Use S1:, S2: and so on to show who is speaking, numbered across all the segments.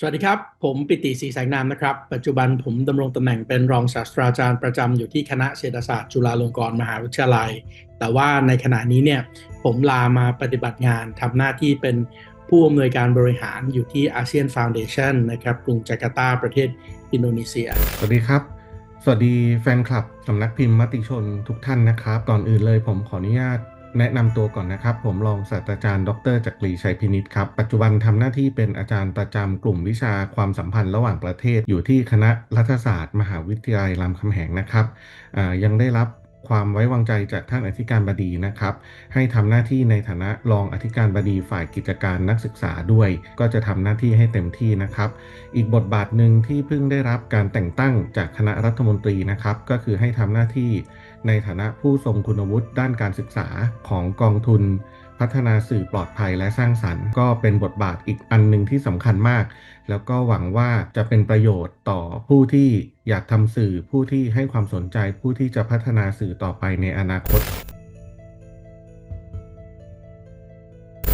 S1: สวัสดีครับ ผมปิติศรีแสงนามนะครับ ปัจจุบันผมดำรงตำแหน่งเป็นรองศาสตราจารย์ประจำอยู่ที่คณะเศรษฐศาสตร์จุฬาลงกรณ์มหาวิทยาลัย แต่ว่าในขณะนี้เนี่ยผมลามาปฏิบัติงานทำหน้าที่เป็นผู้อำนวยการบริหารอยู่ที่อาเซียนฟาวเดชันนะครับกรุงจาการ์ตาประเทศอินโดนีเซีย
S2: สวัสดีครับ สวัสดีแฟนคลับสำนักพิมพ์มติชนทุกท่านนะครับ ก่อนอื่นเลยผมขออนุญาต แนะนำตัวก่อนนะครับ ผมรองศาสตราจารย์ดรจักรีชัยพินิษครับ ปัจจุบันทำหน้าที่เป็นอาจารย์ประจำกลุ่มวิชาความสัมพันธ์ระหว่างประเทศ อยู่ที่คณะรัฐศาสตร์ มหาวิทยาลัยรามคำแหงนะครับยังได้รับ ความไว้วางใจจากท่านอธิการบดีนะครับ ให้ทำหน้าที่ในฐานะรองอธิการบดีฝ่ายกิจการนักศึกษาด้วย ก็จะทำหน้าที่ให้เต็มที่นะครับ อีกบทบาทหนึ่งที่เพิ่งได้รับการแต่งตั้งจากคณะรัฐมนตรีนะครับ ก็คือให้ทำหน้าที่ในฐานะผู้ทรงคุณวุฒิด้านการศึกษาของกองทุนพัฒนาสื่อปลอดภัยและสร้างสรรค์ ก็เป็นบทบาทอีกอันหนึ่งที่สำคัญมาก แล้วก็หวังว่าจะเป็นประโยชน์ต่อผู้ที่อยากทำสื่อผู้ที่ให้ความสนใจผู้ที่จะพัฒนาสื่อต่อไปในอนาคต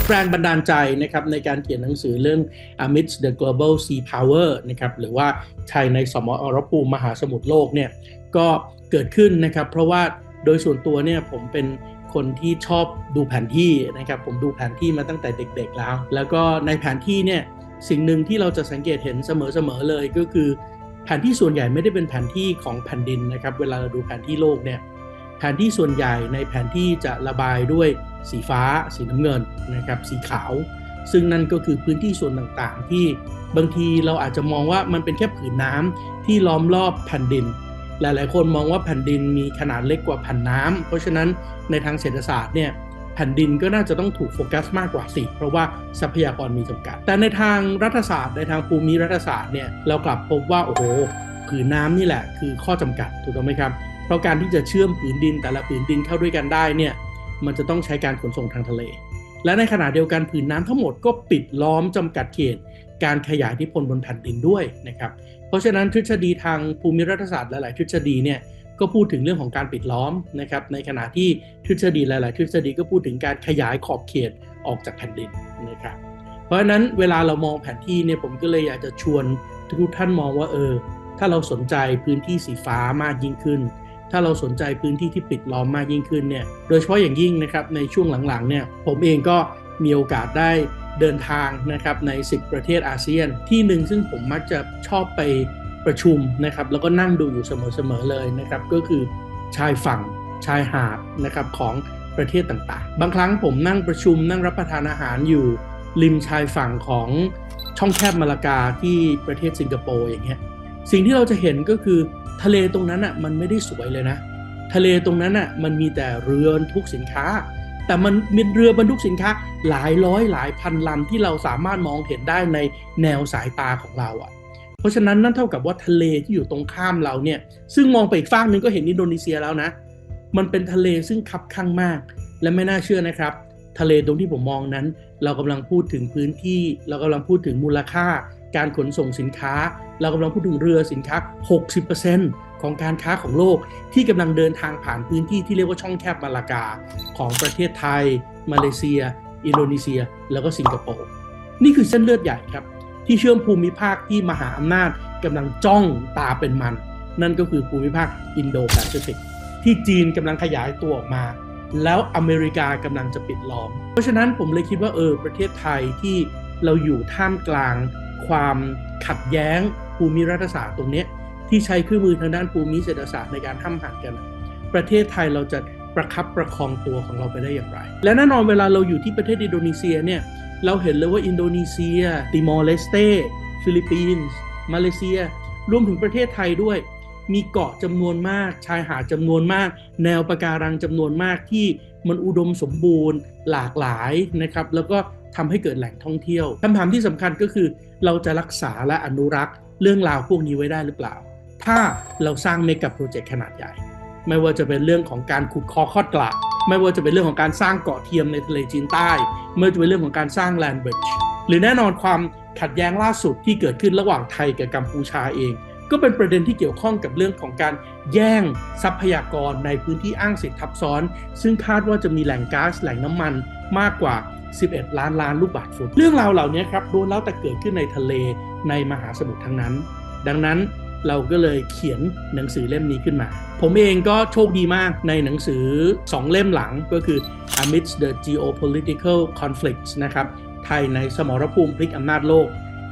S1: แรงบันดาลใจนะครับในการเขียนหนังสือเรื่อง Amidst the Global Sea Power นะครับหรือว่าไทยในสมอรภูมิมหาสมุทรโลกเนี่ยก็เกิดขึ้นนะครับ เพราะว่าโดยส่วนตัวเนี่ยผมเป็นคนที่ชอบดูแผนที่นะครับผมดูแผนที่มาตั้งแต่เด็กๆแล้ว แล้วก็ในแผนที่เนี่ย สิ่งหนึ่งที่เราจะสังเกตเห็นเสมอๆเลยก็คือ แผนที่ส่วนใหญ่ไม่ได้เป็นแผนที่ของแผ่นดินนะครับ เวลาเราดูแผนที่โลกเนี่ยแผนที่ส่วนใหญ่ในแผนที่จะระบายด้วยสีฟ้า สีน้ำเงินนะครับสีขาว ซึ่งนั่นก็คือพื้นที่ส่วนต่างๆ ที่บางทีเราอาจจะมองว่ามันเป็นแค่ผืนน้ำที่ล้อมรอบแผ่นดิน หลายๆ คนมองว่าแผ่นดินมีขนาดเล็กกว่าแผ่นน้ำเพราะฉะนั้นในทางเศรษฐศาสตร์เนี่ย แผ่นดินก็น่าจะต้องถูกโฟกัสมากกว่าสิ เพราะว่าทรัพยากรมีจำกัด แต่ในทางรัฐศาสตร์ในทางภูมิรัฐศาสตร์เนี่ยเรากลับพบว่าโอ้โหผืนน้ำนี่แหละคือข้อจำกัดถูกต้องไหมครับ เพราะการที่จะเชื่อมผืนดินแต่ละผืนดินเข้าด้วยกันได้เนี่ยมันจะต้องใช้การขนส่งทางทะเล และในขณะเดียวกันผืนน้ำทั้งหมดก็ปิดล้อมจำกัดเขต การขยายอิที่พลบนแผ่นดินด้วยนะครับ เพราะฉะนั้นทฤษฎีทางภูมิรัฐศาสตร์หลาย ๆ ทฤษฎีเนี่ย ก็พูดถึงเรื่องของการปิดล้อมนะครับในขณะที่ทฤษฎีหลาย ๆ ทฤษฎีก็พูดถึงการขยายขอบเขตออกจากแผ่นดินนะครับเพราะฉะนั้นเวลาเรามองแผนที่เนี่ยผมก็เลยอยากจะชวนทุกท่านมองว่าเออถ้าเราสนใจพื้นที่สีฟ้ามากยิ่งขึ้น ถ้าเราสนใจพื้นที่ที่ปิดล้อมมากยิ่งขึ้นเนี่ยโดยเฉพาะอย่างยิ่งนะครับในช่วงหลัง ๆ เนี่ยผมเองก็มีโอกาสได้เดินทางนะครับใน 10 ประเทศอาเซียนที่หนึ่งซึ่งผมมักจะชอบไป ประชุมนะครับแล้วก็นั่งดูอยู่เสมอๆเลยนะครับก็คือชายฝั่งชายหาดนะครับของประเทศต่างๆ บางครั้งผมนั่งประชุมนั่งรับประทานอาหารอยู่ริมชายฝั่งของช่องแคบมาลากาที่ประเทศสิงคโปร์อย่างเงี้ยสิ่งที่เราจะเห็นก็คือทะเลตรงนั้นอะมันไม่ได้สวยเลยนะ ทะเลตรงนั้นอะมันมีแต่เรือบรรทุกสินค้า แต่มันมีเรือบรรทุกสินค้าหลายร้อยหลายพันลำที่เราสามารถมองเห็นได้ในแนวสายตาของเราอะ เพราะฉะนั้นนั่นเท่ากับว่าทะเลที่อยู่ตรงข้ามเราเนี่ย ซึ่งมองไปอีกฝั่งนึงก็เห็นอินโดนีเซียแล้วนะ มันเป็นทะเลซึ่งคับข้างมาก และไม่น่าเชื่อนะครับ ทะเลตรงที่ผมมองนั้น เรากำลังพูดถึงพื้นที่ เรากำลังพูดถึงมูลค่า การขนส่งสินค้า เรากำลังพูดถึงเรือสินค้า 60%ของการค้าของโลกที่กำลังเดินทางผ่านพื้นที่ที่เรียกว่าช่องแคบมาลากา ของประเทศไทย มาเลเซีย อินโดนีเซีย แล้วก็สิงคโปร์นี่คือเส้นเลือดใหญ่ครับ ที่เชื่อมภูมิภาคที่มหาอำนาจกำลังจ้องตาเป็นมัน นั่นก็คือภูมิภาคอินโดแปซิฟิกที่จีนกำลังขยายตัวออกมา แล้วอเมริกากำลังจะปิดล้อม เพราะฉะนั้นผมเลยคิดว่าเออประเทศไทยที่เราอยู่ท่ามกลาง ความขัดแย้งภูมิรัฐศาสตร์ตรงนี้ที่ใช้เครื่องมือทางด้านภูมิเศรษฐศาสตร์ในการห้ามหันกัน ประเทศไทยเราจะประคับประคองตัวของเราไปได้อย่างไร และแน่นอนเวลาเราอยู่ที่ประเทศอินโดนีเซียเนี่ย เราเห็นเลยว่าอินโดนีเซีย ติมอร์เลสเตฟิลิปปินส์มาเลเซีย รวมถึงประเทศไทยด้วย มีเกาะจำนวนมาก ชายหาดจำนวนมาก แนวปะการังจำนวนมากที่มันอุดมสมบูรณ์หลากหลายนะครับ แล้วก็ทำให้เกิดแหล่งท่องเที่ยวคำถามที่สำคัญก็คือ เราจะรักษาและอนุรักษ์ เรื่องราวพวกนี้ไว้ได้หรือเปล่า ถ้าเราสร้างเมกะโปรเจกต์ขนาดใหญ่ ไม่ว่าจะเป็นเรื่องของการขุดคอคอดกลาไม่ว่าจะเป็นเรื่องของการสร้างเกาะเทียมในทะเลจีนใต้เมื่อจะเป็นเรื่องของการสร้างแลนด์บริดจ์หรือแน่นอนความขัดแย้งล่าสุดที่เกิดขึ้นระหว่างไทยกับกัมพูชาเอง ก็เป็นประเด็นที่เกี่ยวข้องกับเรื่องของการแย่งทรัพยากรในพื้นที่อ้างสิทธิ์ทับซ้อน ซึ่งคาดว่าจะมีแหล่งก๊าซแหล่งน้ำมันมากกว่า 11 ล้านล้านลูกบาศก์ฟุตเรื่องราวเหล่านี้ครับล้วนแล้วแต่เกิดขึ้นในทะเลในมหาสมุทรทั้งนั้น ดังนั้น เราก็เลยเขียนหนังสือเล่มนี้ขึ้นมา ผมเองก็โชคดีมากในหนังสือ 2 เล่มหลังก็คือ Amidst the Geopolitical Conflicts นะครับ ไทยในสมรภูมิพลิกอำนาจโลก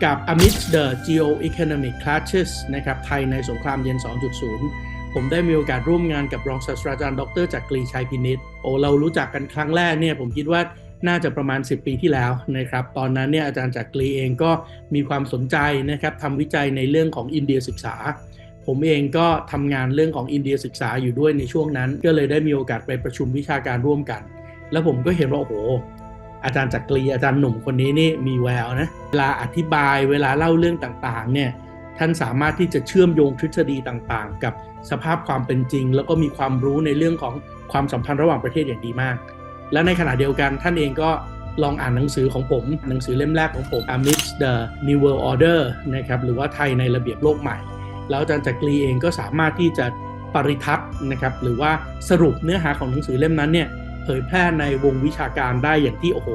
S1: กับ Amidst the Geo-economic Clashes นะครับ ไทยในสงครามเย็น 2.0 ผมได้มีโอกาสร่วมงานกับรองศาสตราจารย์ดรจักรีชัยพินิษโอ้เรารู้จักกันครั้งแรกเนี่ยผมคิดว่า น่าจะประมาณ 10 ปีที่แล้วนะครับ ตอนนั้นเนี่ยอาจารย์จักรีเองก็มีความสนใจนะครับทำวิจัยในเรื่องของอินเดียศึกษา ผมเองก็ทำงานเรื่องของอินเดียศึกษาอยู่ด้วยในช่วงนั้น ก็เลยได้มีโอกาสไปประชุมวิชาการร่วมกัน แล้วผมก็เห็นว่าโอ้โหอาจารย์จักรีอาจารย์หนุ่มคนนี้นี่มีแววนะเวลาอธิบายเวลาเล่าเรื่องต่างๆเนี่ยท่านสามารถที่จะเชื่อมโยงทฤษฎีต่างๆ กับสภาพความเป็นจริง แล้วก็มีความรู้ในเรื่องของความสัมพันธ์ระหว่างประเทศอย่างดีมาก และในขณะเดียวกันท่านเองก็ลองอ่านหนังสือของผม หนังสือเล่มแรกของผม Amidst the New World Order นะครับหรือว่าไทยในระเบียบโลกใหม่ แล้วอาจารย์จักรีเองก็สามารถที่จะปริทัศน์นะครับหรือว่าสรุปเนื้อหาของหนังสือเล่มนั้นเนี่ยเผยแพร่ในวงวิชาการได้อย่างที่โอ้โห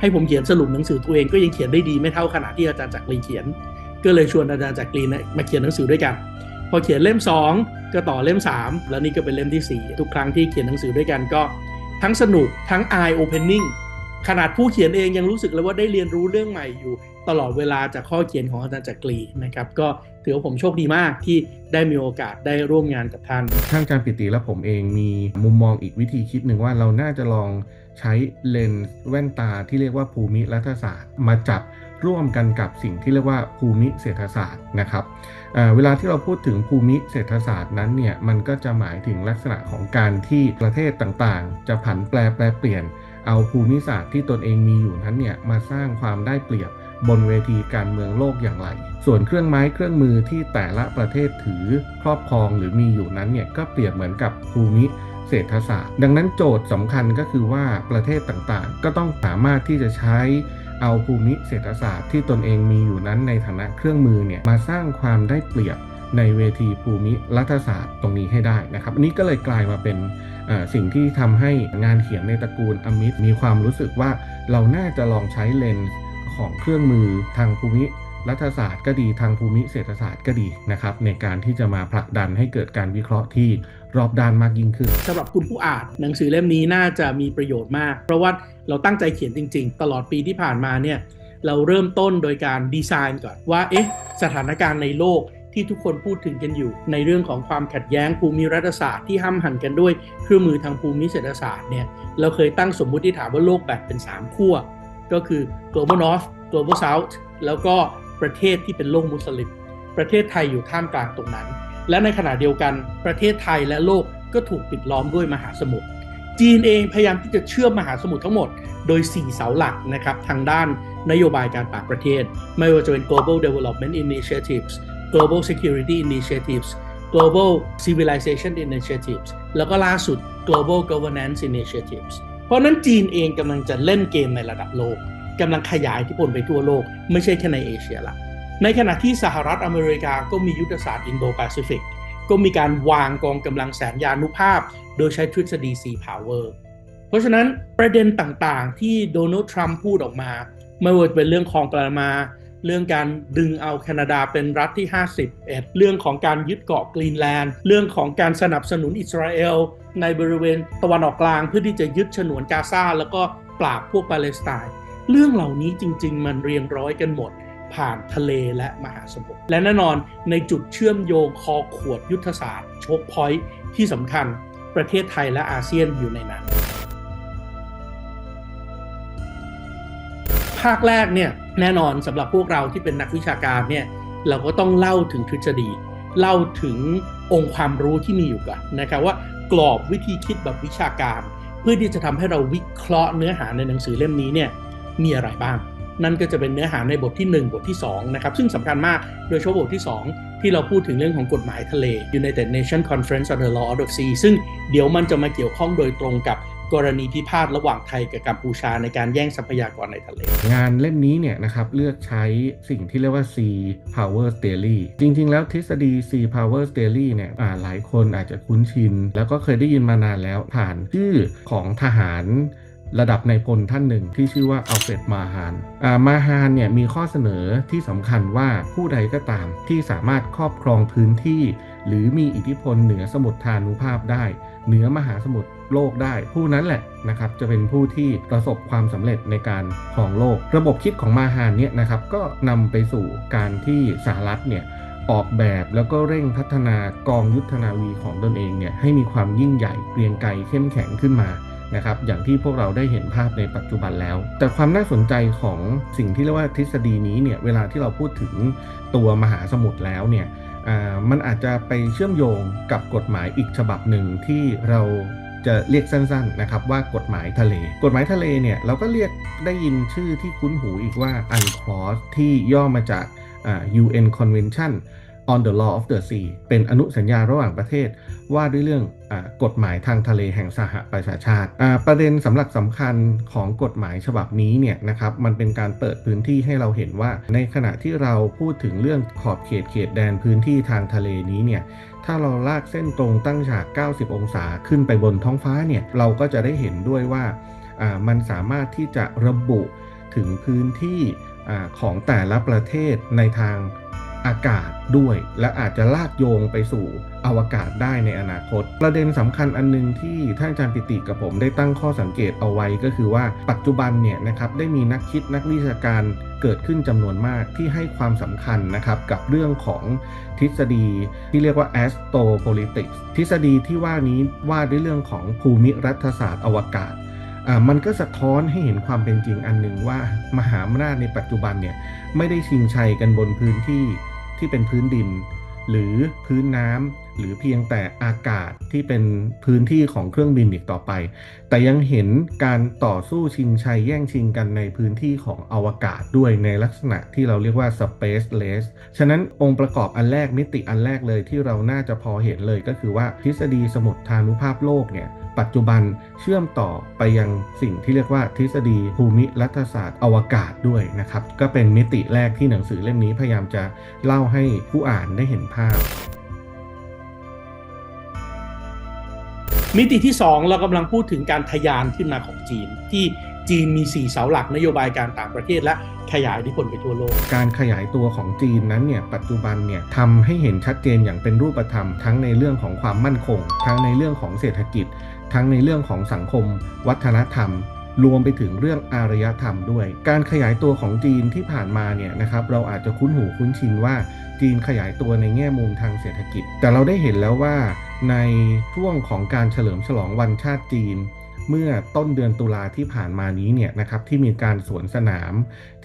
S1: ให้ผมเขียนสรุปหนังสือตัวเองก็ยังเขียนได้ดีไม่เท่าขนาดที่อาจารย์จักรีเขียน ก็เลยชวนอาจารย์จักรีนะมาเขียนหนังสือด้วยกัน พอเขียนเล่ม 2 ก็ต่อเล่ม 3 แล้วนี่ก็เป็นเล่มทีสี่4 ทุกครั้งที่เขียนหนังสือด้วยกันก็ ทั้งสนุกทั้ง eye opening ขนาดผู้เขียนเองยังรู้สึกเลยว่าได้เรียนรู้เรื่องใหม่อยู่ ตลอดเวลาจากข้อเขียนของอาจารย์จักรีนะครับ ก็ถือว่าผมโชคดีมากที่ได้มีโอกาสได้ร่วมงานกับท่าน
S2: ท่านอาจารย์ปิติและผมเองมีมุมมองอีกวิธีคิดหนึ่งว่าเราน่าจะลองใช้เลนส์แว่นตาที่เรียกว่าภูมิรัฐศาสตร์ มาจับ ร่วมกันกับสิ่งที่เรียกว่าภูมิเศรษฐศาสตร์นะครับเเวลาที่เราพูดถึงภูมิเศรษฐศาสตร์นั้นเนี่ยมันก็จะหมายถึงลักษณะของการที่ประเทศต่างๆ จะผันแปรแปรเปลี่ยน เอาภูมิศาสตร์ที่ตนเองมีอยู่นั้นเนี่ยมาสร้างความได้เปรียบบนเวทีการเมืองโลกอย่างไร ส่วนเครื่องไม้เครื่องมือที่แต่ละประเทศถือครอบครองหรือมีอยู่นั้นเนี่ยก็เปรียบเหมือนกับภูมิเศรษฐศาสตร์ ดังนั้นโจทย์สำคัญก็คือว่าประเทศต่างๆ ก็ต้องสามารถที่จะใช้ เอาภูมิเศรษฐศาสตร์ที่ตนเองมีอยู่นั้นในฐานะเครื่องมือเนี่ยมาสร้างความได้เปรียบในเวทีภูมิรัฐศาสตร์ตรงนี้ให้ได้นะครับอันนี้ก็เลยกลายมาเป็นสิ่งที่ทำให้งานเขียนในตระกูลอมิตมีความรู้สึกว่าเราน่าจะลองใช้เลนส์ของเครื่องมือทางภูมิรัฐศาสตร์ก็ดีทางภูมิเศรษฐศาสตร์ก็ดีนะครับในการที่จะมาผลักดันให้เกิดการวิเคราะห์ที่รอบด้านมากยิ่งขึ้น
S1: สำหรับคุณผู้อ่านหนังสือเล่มนี้น่าจะมีประโยชน์มาก เพราะว่า เราตั้งใจเขียนจริง ๆ ตลอดปีที่ผ่านมาเนี่ยเราเริ่มต้นโดยการดีไซน์ก่อนว่าเอ๊ะสถานการณ์ในโลกที่ทุกคนพูดถึงกันอยู่ ในเรื่องของความขัดแย้งภูมิรัฐศาสตร์ที่ห้ามหันกันด้วยเครื่องมือทางภูมิเศรษฐศาสตร์เนี่ยเราเคยตั้งสมมุติฐานว่าโลกแบ่งเป็น 3 ขั้ว ก็คือ global north global south แล้วก็ประเทศที่เป็นโลกมุสลิม ประเทศไทยอยู่ท่ามกลางตรงนั้น และในขณะเดียวกันประเทศไทยและโลกก็ถูกปิดล้อมด้วยมหาสมุทร จีนเองพยายามที่จะเชื่อมมหาสมุทรทั้งหมด โดย 4 เสาหลักนะครับทางด้านนโยบายการต่างประเทศ ไม่ว่าจะเป็น global development initiatives global security initiatives global civilization initiatives แล้วก็ล่าสุด global governance initiatives เพราะนั้นจีนเองกำลังจะเล่นเกมในระดับโลกกำลังขยายอิทธิพลไปทั่วโลก ไม่ใช่แค่ในเอเชียละในขณะที่สหรัฐอเมริกาก็มียุทธศาสตร์อินโดแปซิฟิก ก็มีการวางกองกำลังแสนยานุภาพ โดยใช้ทฤษฎี Sea Power เพราะฉะนั้นประเด็นต่างๆ ที่โดนัลด์ทรัมป์พูดออกมา ไม่ว่าจะเป็นเรื่องของปลามา เรื่องการดึงเอาแคนาดาเป็นรัฐที่ 51 เรื่องของการยึดเกาะกรีนแลนด์ เรื่องของการสนับสนุนอิสราเอล ในบริเวณตะวันออกกลางเพื่อที่จะยึดฉนวนกาซาแล้วก็ปราบพวกปาเลสไตน์ เรื่องเหล่านี้จริง ๆ มันเรียงร้อยกันหมด ผ่านทะเลและมหาสมุทรและแน่นอนในจุดเชื่อมโยงคอขวดยุทธศาสตร์โชคพอยท์ที่สำคัญประเทศไทยและอาเซียนอยู่ในนั้น ภาคแรกเนี่ยแน่นอนสำหรับพวกเราที่เป็นนักวิชาการเนี่ยเราก็ต้องเล่าถึงทฤษฎี เล่าถึงองค์ความรู้ที่มีอยู่ก่อนนะครับว่ากรอบวิธีคิดแบบวิชาการ เพื่อที่จะทำให้เราวิเคราะห์เนื้อหาในหนังสือเล่มนี้เนี่ยมีอะไรบ้าง นั่นก็จะเป็นเนื้อหาในบทที่ 1 บทที่2นะครับซึ่งสำคัญมากโดยเฉพาะบทที่ 2 ที่เราพูดถึงเรื่องของกฎหมายทะเล United Nations Conference on the Law of the Sea ซึ่งเดี๋ยวมันจะมาเกี่ยวข้องโดยตรงกับกรณีพิพาทระหว่างไทยกับกัมพูชาในการแย่งทรัพยากรในทะเล
S2: งานเล่มนี้เนี่ยนะครับเลือกใช้สิ่งที่เรียกว่า Sea Power Theory จริง ๆ แล้วทฤษฎี Sea Power Theory เนี่ยหลายคนอาจจะคุ้นชิน แล้วก็เคยได้ยินมานานแล้วผ่านชื่อของทหาร ระดับในพลท่านหนึ่งที่ชื่อว่าอัลเฟรดมาฮานมาฮานเนี่ยมีข้อเสนอที่สำคัญว่าผู้ใดก็ตามที่สามารถครอบครองพื้นที่ หรือมีอิทธิพลเหนือสมุทรทานุภาพได้ เหนือมหาสมุทรโลกได้ ผู้นั้นแหละนะครับจะเป็นผู้ที่ประสบความสำเร็จในการครองโลก ระบบคิดของมาฮานเนี่ยนะครับก็นำไปสู่การที่สหรัฐเนี่ยออกแบบแล้วก็เร่งพัฒนากองยุทธนาวีของตนเองเนี่ยให้มีความยิ่งใหญ่เกรียงไกรเข้มแข็งขึ้นมา นะครับอย่างที่พวกเราได้เห็นภาพในปัจจุบันแล้ว แต่ความน่าสนใจของสิ่งที่เรียกว่าทฤษฎีนี้เนี่ยเวลาที่เราพูดถึงตัวมหาสมุทรแล้วเนี่ยมันอาจจะไปเชื่อมโยงกับกฎหมายอีกฉบับหนึ่งที่เราจะเรียกสั้นๆนะครับว่ากฎหมายทะเล กฎหมายทะเลเนี่ยเราก็เรียกได้ยินชื่อที่คุ้นหูอีกว่า UNCLOS ที่ย่อมาจาก UN Convention on the Law of the Sea เป็นอนุสัญญาระหว่างประเทศ ว่าด้วยเรื่องอกฎหมายทางทะเลแห่งสหประชาชาติ ประเด็นสำหรับสำคัญของกฎหมายฉบับนี้เนี่ยนะครับมันเป็นการเปิดพื้นที่ให้เราเห็นว่า ในขณะที่เราพูดถึงเรื่องขอบเขตเขตแดนพื้นที่ทางทะเลนี้เนี่ยถ้าเราลากเส้นตรงตั้งฉาก 90 องศาขึ้นไปบนท้องฟ้าเนี่ยเราก็จะได้เห็นด้วยว่ามันสามารถที่จะระบุถึงพื้นที่อของแต่ละประเทศในทาง อากาศด้วย และอาจจะลากโยงไปสู่อวกาศได้ในอนาคต ประเด็นสำคัญอันหนึงที่ท่านอาจารย์ปิติกับผมได้ตั้งข้อสังเกตเอาไว้ก็คือว่าปัจจุบันเนี่ยนะครับได้มีนักคิดนักวิชาการเกิดขึ้นจำนวนมากที่ให้ความสำคัญนะครับกับเรื่องของทฤษฎีที่เรียกว่า astropolitics ทฤษฎีที่ว่านี้ว่าด้วยเรื่องของภูมิรัฐศาสตร์อวกาศอ่ามันก็สะท้อนให้เห็นความเป็นจริงอันหนึ่งว่ามหาอำนาจในปัจจุบันเนี่ยไม่ได้ชิงชัยกันบนพื้นที่ ที่เป็นพื้นดิน หรือพื้นน้ำ หรือเพียงแต่อากาศที่เป็นพื้นที่ของเครื่องบินอีกต่อไป แต่ยังเห็นการต่อสู้ชิงชัยแย่งชิงกันในพื้นที่ของอวกาศด้วยในลักษณะที่เราเรียกว่า space race ฉะนั้นองค์ประกอบอันแรกมิติอันแรกเลยที่เราน่าจะพอเห็นเลยก็คือว่าทฤษฎีสมุทรทานุภาพโลกเนี่ยปัจจุบันเชื่อมต่อไปยังสิ่งที่เรียกว่าทฤษฎีภูมิรัฐศาสตร์อวกาศด้วยนะครับ ก็เป็นมิติแรกที่หนังสือเล่มนี้พยายามจะเล่าให้ผู้อ่านได้เห็นภาพ
S1: มิติที่ 2 เรากำลังพูดถึงการทะยานขึ้นมาของจีน ที่จีนมี 4 เสาหลักนโยบายการต่างประเทศและขยายอิทธิพลไปทั่วโลก
S2: การขยายตัวของจีนนั้นเนี่ยปัจจุบันเนี่ยทำให้เห็นชัดเจนอย่างเป็นรูปธรรม ทั้งในเรื่องของความมั่นคง ทั้งในเรื่องของเศรษฐกิจ ทั้งในเรื่องของสังคม วัฒนธรรมรวมไปถึงเรื่องอารยธรรมด้วย การขยายตัวของจีนที่ผ่านมาเนี่ยนะครับเราอาจจะคุ้นหูคุ้นชินว่าจีนขยายตัวในแง่มุมทางเศรษฐกิจ แต่เราได้เห็นแล้วว่า ในช่วงของการเฉลิมฉลองวันชาติจีน เมื่อต้นเดือนตุลาที่ผ่านมานี้เนี่ยนะครับที่มีการสวนสนาม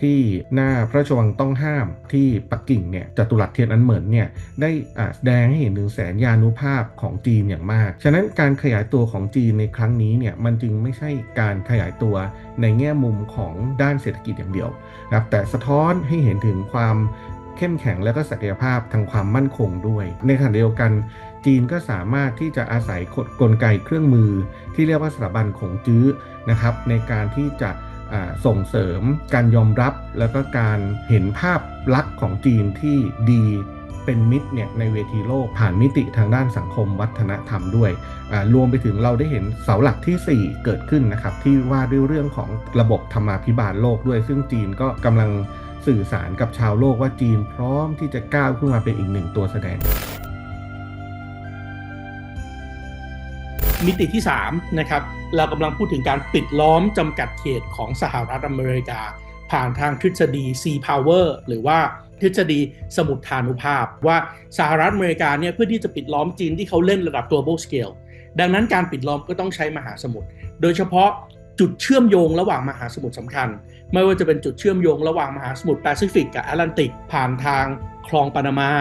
S2: ที่หน้าพระราชวังต้องห้ามที่ปักกิ่งเนี่ยจตุรัสเทียนอันเหมินเนี่ยได้อ่าแสดงให้เห็นถึงแสนยานุภาพของจีนอย่างมาก ฉะนั้นการขยายตัวของจีนในครั้งนี้เนี่ยมันจึงไม่ใช่การขยายตัวในแง่มุมของด้านเศรษฐกิจอย่างเดียวนะครับแต่สะท้อนให้เห็นถึงความเข้มแข็งและก็ศักยภาพทางความมั่นคงด้วย ในขณะเดียวกัน จีนก็สามารถที่จะอาศัยกฎกลไกเครื่องมือ ที่เรียกว่าสถาบันของจื้อนะครับในการที่จะส่งเสริมการยอมรับแล้วก็การเห็นภาพลักษณ์ของจีนที่ดีเป็นมิตรเนี่ยในเวทีโลกผ่านมิติทางด้านสังคมวัฒนธรรมด้วย รวมไปถึงเราได้เห็นเสาหลักทีสี่4 เกิดขึ้นนะครับที่ว่าด้วยเรื่องของระบบธรรมาภิบาลโลกด้วย ซึ่งจีนก็กำลังสื่อสารกับชาวโลกว่าจีนพร้อมที่จะก้าวขึ้นมาเป็นอีกหนึ่งตัวแสดง
S1: มิติที่3นะครับเรากำลังพูดถึงการปิดล้อมจำกัดเขตของสหรัฐอเมริกา ผ่านทางทฤษฎี Sea Power หรือว่าทฤษฎีสมุทรทานุภาพ ว่าสหรัฐอเมริกาเนี่ยเพื่อที่จะปิดล้อมจีนที่เขาเล่นระดับ global scale ดังนั้นการปิดล้อมก็ต้องใช้มหาสมุทรโดยเฉพาะจุดเชื่อมโยงระหว่างมหาสมุทรสำคัญ ไม่ว่าจะเป็นจุดเชื่อมโยงระหว่างมหาสมุทรแปซิฟิกกับแอตแลนติก ผ่านทางคลองปานามา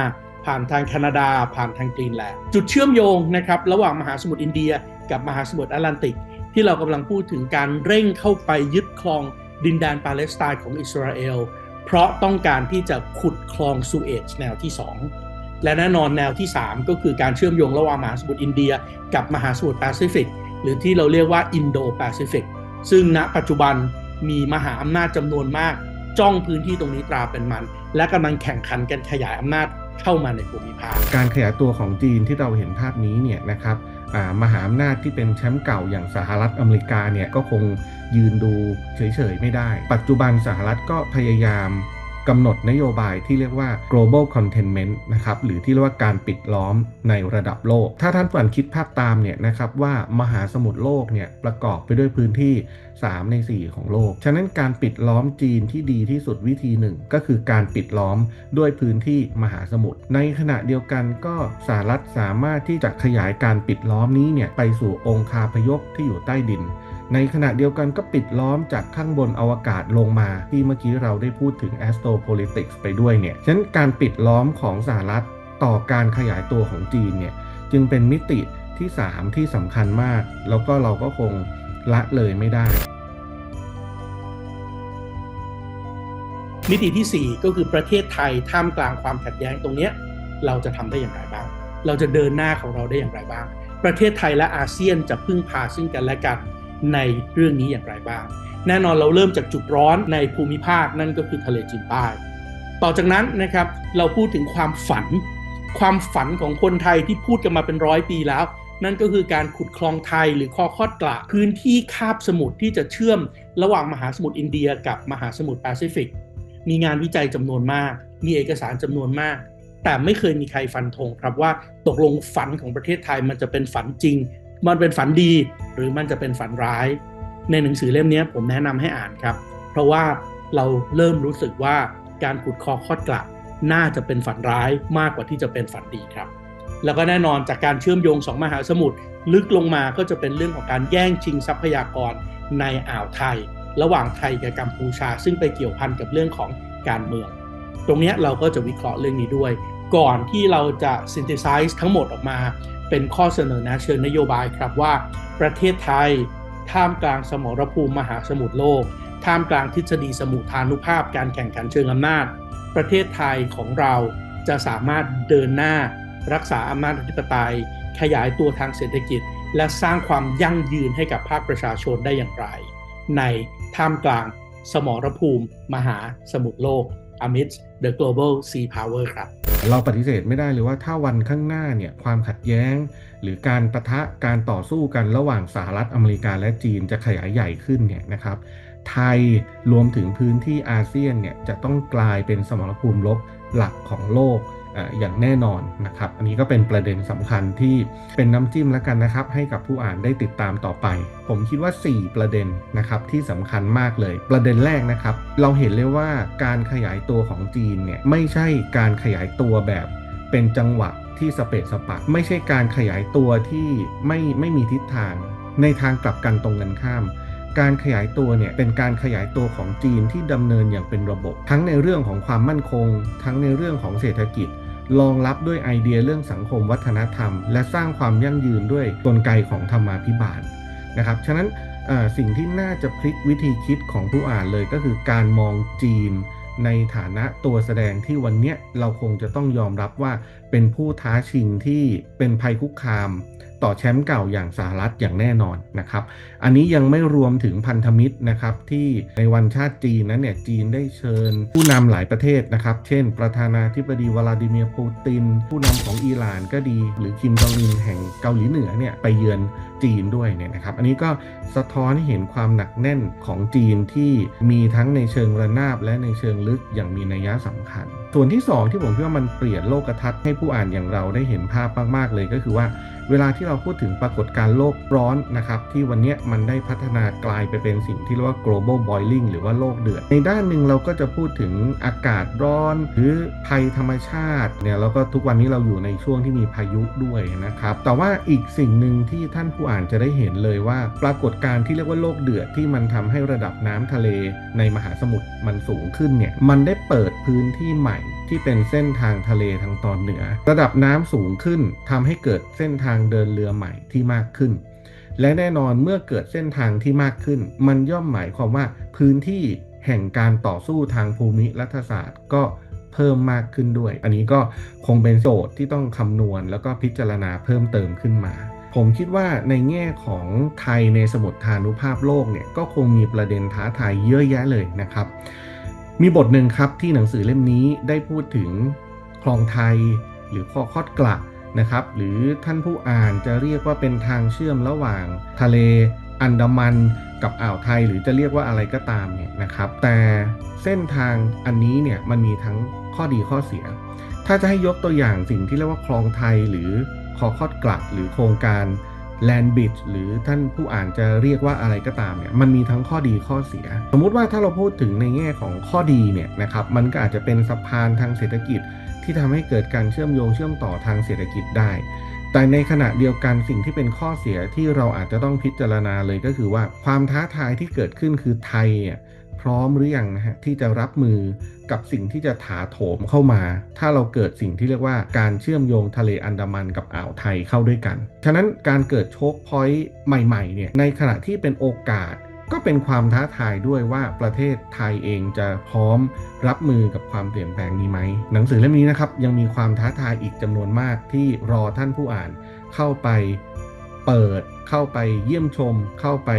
S1: ผ่านทางแคนาดา ผ่านทางกรีนแลนด์จุดเชื่อมโยงนะครับระหว่างมหาสมุทรอินเดีย กับมหาสมุทรแอตแลนติก ที่เรากำลังพูดถึงการเร่งเข้าไปยึดครองดินแดนปาเลสไตน์ของอิสราเอล เพราะต้องการที่จะขุดคลองซูเอตแนวที่ 2 และแน่นอนแนวที่ 3 ก็คือการเชื่อมโยงระหว่างมหาสมุทรอินเดีย กับมหาสมุทรแปซิฟิกหรือที่เราเรียกว่าอินโดแปซิฟิกซึ่งณปัจจุบันมีมหาอำนาจจำนวนมาก จ้องพื้นที่ตรงนี้ตราเป็นมัน และกำลังแข่งขันกันขยายอำนาจ เข้ามาในภูมิภาค
S2: การขยายตัวของจีนที่เราเห็นภาพนี้เนี่ยนะครับมหาอำนาจที่เป็นแชมป์เก่าอย่างสหรัฐอเมริกาเนี่ยก็คงยืนดูเฉยๆไม่ได้ ปัจจุบันสหรัฐก็พยายาม กำหนดนโยบายที่เรียกว่า global containment นะครับหรือที่เรียกว่าการปิดล้อมในระดับโลก ถ้าท่านผู้อ่านคิดภาพตามเนี่ยนะครับว่ามหาสมุทรโลกเนี่ยประกอบไปด้วยพื้นที่ 3 ใน 4 ของโลก ฉะนั้นการปิดล้อมจีนที่ดีที่สุดวิธีหนึ่ง ก็คือการปิดล้อมด้วยพื้นที่มหาสมุทรในขณะเดียวกันก็สหรัฐสามารถที่จะขยายการปิดล้อมนี้เนี่ยไปสู่องคาพยพที่อยู่ใต้ดิน ในขณะเดียวกันก็ปิดล้อมจากข้างบนอวกาศลงมา ที่เมื่อกี้เราได้พูดถึง astropolitics ไปด้วยเนี่ย ฉะนั้นการปิดล้อมของสหรัฐต่อการขยายตัวของจีนเนี่ยจึงเป็นมิติที่ 3 ที่สำคัญมาก แล้วก็เราก็คงละเลยไม่ได้
S1: มิติที่ 4 ก็คือประเทศไทยท่ามกลางความขัดแย้งตรงนี้เราจะทำได้อย่างไรบ้าง เราจะเดินหน้าของเราได้อย่างไรบ้าง ประเทศไทยและอาเซียนจะพึ่งพาซึ่งกันและกัน ในเรื่องนี้อย่างไรบ้าง แน่นอนเราเริ่มจากจุดร้อนในภูมิภาคนั่นก็คือทะเลจีนใต้ ต่อจากนั้นนะครับเราพูดถึงความฝัน ความฝันของคนไทยที่พูดกันมาเป็นร้อยปีแล้ว นั่นก็คือการขุดคลองไทยหรือคอคอดกระพื้นที่คาบสมุทรที่จะเชื่อมระหว่างมหาสมุทรอินเดียกับมหาสมุทรแปซิฟิก มีงานวิจัยจำนวนมาก มีเอกสารจำนวนมากแต่ไม่เคยมีใครฟันธงครับว่าตกลงฝันของประเทศไทยมันจะเป็นฝันจริง มันเป็นฝันดีหรือมันจะเป็นฝันร้าย ในหนังสือเล่มนี้ผมแนะนำให้อ่านครับ เพราะว่าเราเริ่มรู้สึกว่าการขุดคอคอดกระน่าจะเป็นฝันร้ายมากกว่าที่จะเป็นฝันดีครับ แล้วก็แน่นอนจากการเชื่อมโยงสองมหาสมุทรลึกลงมาก็จะเป็นเรื่องของการแย่งชิงทรัพยากรในอ่าวไทย ระหว่างไทยกับกัมพูชา ซึ่งไปเกี่ยวพันกับเรื่องของการเมือง ตรงนี้เราก็จะวิเคราะห์เรื่องนี้ด้วย ก่อนที่เราจะ synthesize ทั้งหมดออกมา เป็นข้อเสนอแนะเชิงนโยบายครับว่า ประเทศไทย ท่ามกลางสมรภูมิมหาสมุทรโลก ท่ามกลางทฤษฎีสมุทฐานุภาพการแข่งขันเชิงอำนาจ ประเทศไทยของเราจะสามารถเดินหน้า รักษาอำนาจอธิปไตย ขยายตัวทางเศรษฐกิจ และสร้างความยั่งยืนให้กับภาคประชาชนได้อย่างไร ในท่ามกลางสมรภูมิมหาสมุทรโลก amidst the global sea power ครับ
S2: เราปฏิเสธไม่ได้เลยว่าถ้าวันข้างหน้าเนี่ยความขัดแย้ง หรือการประทะการต่อสู้กันระหว่างสหรัฐอเมริกาและจีนจะขยายใหญ่ขึ้นเนี่ยนะครับไทยรวมถึงพื้นที่อาเซียนเนี่ยจะต้องกลายเป็นสมรภูมิลบหลักของโลก อย่างแน่นอนนะครับ อันนี้ก็เป็นประเด็นสำคัญที่เป็นน้ำจิ้มแล้วกันนะครับ ให้กับผู้อ่านได้ติดตามต่อไป ผมคิดว่า 4 ประเด็นนะครับที่สำคัญมากเลย ประเด็นแรกนะครับ เราเห็นเลยว่าการขยายตัวของจีนเนี่ยไม่ใช่การขยายตัวแบบเป็นจังหวะที่สเปะสปะไม่ใช่การขยายตัวที่ไม่ไม่มีทิศทาง ในทางกลับกันตรงกันข้ามการขยายตัวเนี่ยเป็นการขยายตัวของจีนที่ดำเนินอย่างเป็นระบบ ทั้งในเรื่องของความมั่นคง ทั้งในเรื่องของเศรษฐกิจ รองรับด้วยไอเดียเรื่องสังคมวัฒนธรรม และสร้างความยั่งยืนด้วยกลไกของธรรมาภิบาลนะครับ ฉะนั้นสิ่งที่น่าจะพลิกวิธีคิดของผู้อ่านเลยก็คือการมองจีน ในฐานะตัวแสดงที่วันเนี้ยเราคงจะต้องยอมรับว่าเป็นผู้ท้าชิงที่เป็นภัยคุกคาม ต่อแชมป์เก่าอย่างสหรัฐอย่างแน่นอนนะครับ อันนี้ยังไม่รวมถึงพันธมิตรนะครับที่ในวันชาติจีนนั้นเนี่ยจีนได้เชิญผู้นำหลายประเทศนะครับ เช่น ประธานาธิบดีวลาดิเมียร์ปูติน ผู้นำของอิหร่านก็ดี หรือคิมจองอึนแห่งเกาหลีเหนือเนี่ยไปเยือน จีนด้วยเนี่ยนะครับ อันนี้ก็สะท้อนให้เห็นความหนักแน่นของจีนที่มีทั้งในเชิงระนาบและในเชิงลึกอย่างมีนัยสำคัญ ส่วนที่ 2 ที่ผมคิดว่ามันเปลี่ยนโลกทัศน์ให้ผู้อ่านอย่างเราได้เห็นภาพมากๆเลยก็คือว่า เวลาที่เราพูดถึงปรากฏการณ์โลกร้อนนะครับที่วันนี้มันได้พัฒนากลายไปเป็นสิ่งที่เรียกว่า global boiling หรือว่าโลกเดือด ในด้านหนึ่งเราก็จะพูดถึงอากาศร้อน หรือภัยธรรมชาติเนี่ยแล้วก็ทุกวันนี้เราอยู่ในช่วงที่มีพายุด้วยนะครับแต่ว่าอีกสิ่งหนึ่งที่ท่านผู้อ่านจะได้เห็นเลยว่า ปรากฏการณ์ที่เรียกว่าโลกเดือดที่มันทำให้ระดับน้ำทะเลในมหาสมุทรมันสูงขึ้นเนี่ยมันได้เปิดพื้นที่ใหม่ที่เป็นเส้นทางทะเลทางตอนเหนือ ระดับน้ำสูงขึ้นทำให้เกิดเส้นทางเดินเรือใหม่ที่มากขึ้น และแน่นอนเมื่อเกิดเส้นทางที่มากขึ้น มันย่อมหมายความว่าพื้นที่แห่งการต่อสู้ทางภูมิรัฐศาสตร์ก็เพิ่มมากขึ้นด้วย อันนี้ก็คงเป็นโจทย์ที่ต้องคำนวณแล้วก็พิจารณาเพิ่มเติมขึ้นมา ผมคิดว่าในแง่ของไทยในสมุดฐานุภาพโลกเนี่ยก็คงมีประเด็นท้าทายเยอะแยะเลยนะครับ มีบทหนึ่งครับที่หนังสือเล่มนี้ได้พูดถึงคลองไทย หรือคอคอดกระนะครับ หรือท่านผู้อ่านจะเรียกว่าเป็นทางเชื่อมระหว่างทะเลอันดามันกับอ่าวไทยหรือจะเรียกว่าอะไรก็ตามเนี่ยนะครับ แต่เส้นทางอันนี้เนี่ยมันมีทั้งข้อดีข้อเสีย ถ้าจะให้ยกตัวอย่างสิ่งที่เรียกว่าคลองไทยหรือคอคอดกลัหรือโครงการ Land Bridge หรือท่านผู้อ่านจะเรียกว่าอะไรก็ตามเนี่ยมันมีทั้งข้อดีข้อเสีย สมมุติว่าถ้าเราพูดถึงในแง่ของข้อดีเนี่ยนะครับมันก็อาจจะเป็นสะพานทางเศรษฐกิจ ที่ทำให้เกิดการเชื่อมโยงเชื่อมต่อทางเศรษฐกิจได้ แต่ในขณะเดียวกันสิ่งที่เป็นข้อเสียที่เราอาจจะต้องพิจารณาเลยก็คือว่าความท้าทายที่เกิดขึ้นคือไทยอะ พร้อมหรือยังนะฮะที่จะรับมือกับสิ่งที่จะถาโถมเข้ามา ถ้าเราเกิดสิ่งที่เรียกว่าการเชื่อมโยงทะเลอันดามันกับอ่าวไทยเข้าด้วยกัน ฉะนั้นการเกิดโชคพอยต์ใหม่ๆเนี่ยในขณะที่เป็นโอกาสก็เป็นความท้าทายด้วยว่าประเทศไทยเองจะพร้อมรับมือกับความเปลี่ยนแปลงนี้ไหม หนังสือเล่มนี้นะครับยังมีความท้าทายอีกจำนวนมากที่รอท่านผู้อ่านเข้าไปเปิดเข้าไปเยี่ยมชม เข้าไป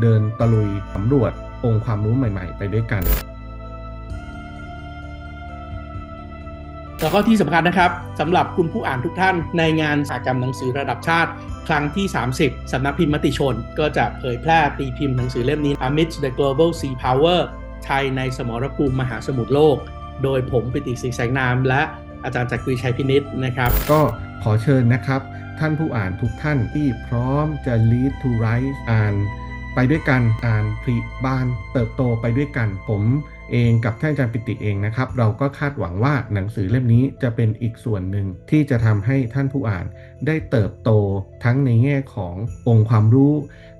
S2: เดินตะลุยสำรวจ องค์ความรู้ใหม่ ๆ ไปด้วยกัน
S1: แล้วก็ที่สำคัญนะครับสำหรับคุณผู้อ่านทุกท่านในงานสากรรมหนังสือระดับชาติครั้งที่ 30 สำนักพิมพ์มติชน ก็จะเผยแพร่ตีพิมพ์หนังสือเล่มนี้ Amidst the Global Sea Power ไทยในสมรภูมิมหาสมุทรโลก โดยผมปิติศรีแสงนาม และอาจารย์จักรีชัยพินิษนะครับ
S2: ก็ขอเชิญนะครับ ท่านผู้อ่านทุกท่านที่พร้อมจะ lead to rise อ่าน ไปด้วยกันอ่านผลิบานเติบโตไปด้วยกัน ผมเองกับท่านอาจารย์ปิติเองนะครับ เราก็คาดหวังว่าหนังสือเล่มนี้จะเป็นอีกส่วนหนึ่งที่จะทำให้ท่านผู้อ่านได้เติบโตทั้งในแง่ขององค์ความรู้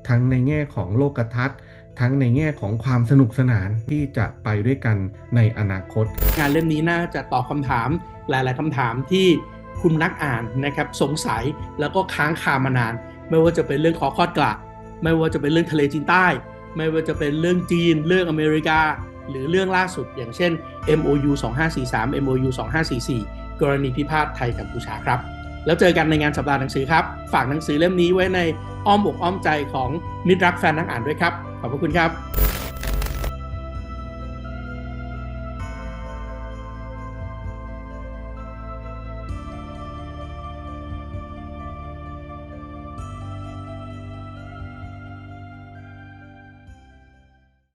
S2: ทั้งในแง่ของโลกทัศน์ทั้งในแง่ของความสนุกสนานที่จะไปด้วยกันในอนาคต
S1: งานเล่มนี้น่าจะตอบคำถามหลาย ๆคำถามที่คุณนักอ่านนะครับสงสัยแล้วก็ค้างคามานาน ไม่ว่าจะเป็นเรื่องคอคอดกระ ไม่ว่าจะเป็นเรื่องทะเลจีนใต้ ไม่ว่าจะเป็นเรื่องจีน เรื่องอเมริกา หรือเรื่องล่าสุดอย่างเช่น MOU 2543 MOU 2544 กรณีพิพาทไทยกัมพูชาครับ แล้วเจอกันในงานสัปดาห์หนังสือครับ ฝากหนังสือเล่มนี้ไว้ในอ้อมอกอ้อมใจของมิตรรักแฟนนักอ่านด้วยครับ ขอบพระคุณครับ